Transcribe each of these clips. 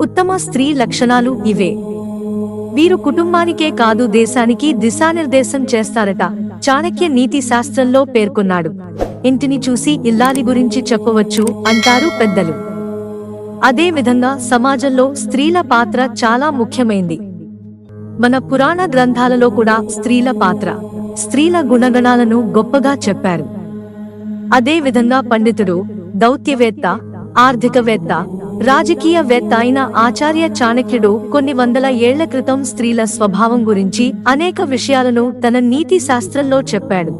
ఉత్తమ స్త్రీ లక్షణాలు ఇవే. వీరు కుటుంబానికే కాదు దేశానికి దిశానిర్దేశం చేస్తారట చాణక్య నీతి శాస్త్రంలో పేర్కొన్నాడు. ఇంటిని చూసి ఇల్లాలి గురించి చెప్పవచ్చు అంటారు పెద్దలు. అదే విధంగా సమాజంలో స్త్రీల పాత్ర చాలా ముఖ్యమైంది. మన పురాణ గ్రంథాలలో కూడా స్త్రీల పాత్ర స్త్రీల గుణగణాలను గొప్పగా చెప్పారు. అదే విధంగా పండితుడు దౌత్యవేత్త ఆర్థికవేత్త రాజకీయవేత్త అయిన ఆచార్య చాణక్యుడు కొన్ని వందల ఏళ్ళ క్రితం స్త్రీల స్వభావం గురించి అనేక విషయాలను తన నీతి శాస్త్రంలో చెప్పాడు.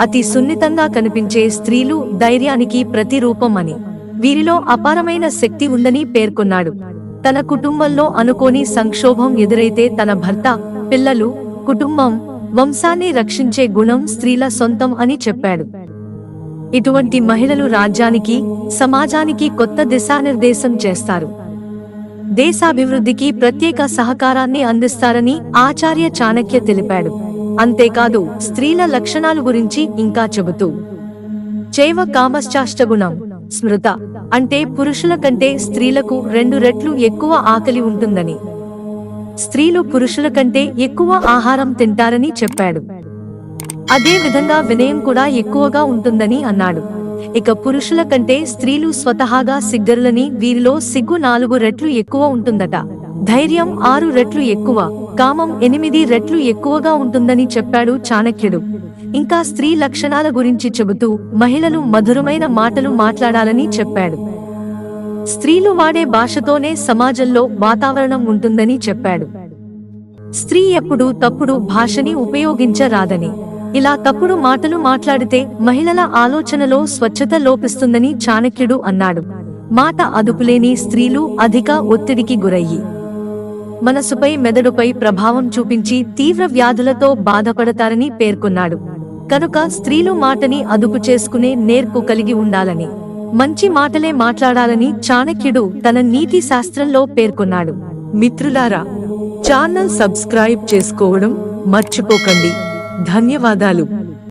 అతి సున్నితంగా కనిపించే స్త్రీలు ధైర్యానికి ప్రతిరూపం అని వీరిలో అపారమైన శక్తి ఉందని పేర్కొన్నాడు. తన కుటుంబంలో అనుకోని సంక్షోభం ఎదురైతే తన భర్త పిల్లలు కుటుంబం వంశాన్ని రక్షించే గుణం స్త్రీల సొంతం అని చెప్పాడు. ఇటువంటి మహిళలు రాజ్యానికి సమాజానికి కొత్త దిశానిర్దేశం చేస్తారు. దేశాభివృద్ధికి ప్రత్యేక సహకారాన్ని అందిస్తారని ఆచార్య చాణక్య తెలిపాడు. అంతేకాదు స్త్రీల లక్షణాలు గురించి ఇంకా చెబుతూ చైవ కామశ్చాష్టగుణం స్మృత అంటే పురుషుల కంటే స్త్రీలకు రెండు రెట్లు ఎక్కువ ఆకలి ఉంటుందని. స్త్రీలు పురుషుల కంటే ఎక్కువ ఆహారం తింటారని చెప్పాడు. అదే విధంగా వినయం కూడా ఎక్కువగా ఉంటుందని అన్నాడు. ఇక పురుషుల కంటే స్త్రీలు స్వతహాగా సిగ్గరులని వీరిలో సిగ్గు నాలుగు రెట్లు ఎక్కువ ఉంటుందట. ధైర్యం ఆరు రెట్లు ఎక్కువ కామం ఎనిమిది రెట్లు ఎక్కువగా ఉంటుందని చెప్పాడు చాణక్యుడు. ఇంకా స్త్రీ లక్షణాల గురించి చెబుతూ మహిళలు మధురమైన మాటలు మాట్లాడాలని చెప్పాడు. స్త్రీలు వాడే భాషతోనే సమాజంలో వాతావరణం ఉంటుందని చెప్పాడు. స్త్రీ ఎప్పుడు తప్పుడు భాషని ఉపయోగించరాదని ఇలా తప్పుడు మాటలు మాట్లాడితే మహిళల ఆలోచనలో స్వచ్ఛత లోపిస్తుందని చాణక్యుడు అన్నాడు. మాట అదుపులేని స్త్రీలు అధిక ఒత్తిడికి గురయ్యి. మనసుపై మెదడుపై ప్రభావం చూపించి తీవ్ర వ్యాధులతో బాధపడతారని పేర్కొన్నాడు. కనుక స్త్రీలు మాటని అదుపు చేసుకునే నేర్పు కలిగి ఉండాలని మంచి మాటలే మాట్లాడాలని చాణక్యుడు తన నీతి శాస్త్రంలో పేర్కొన్నాడు. మిత్రులారా ఛానల్ సబ్స్క్రైబ్ చేసుకోవడం మర్చిపోకండి. ధన్యవాదాలు.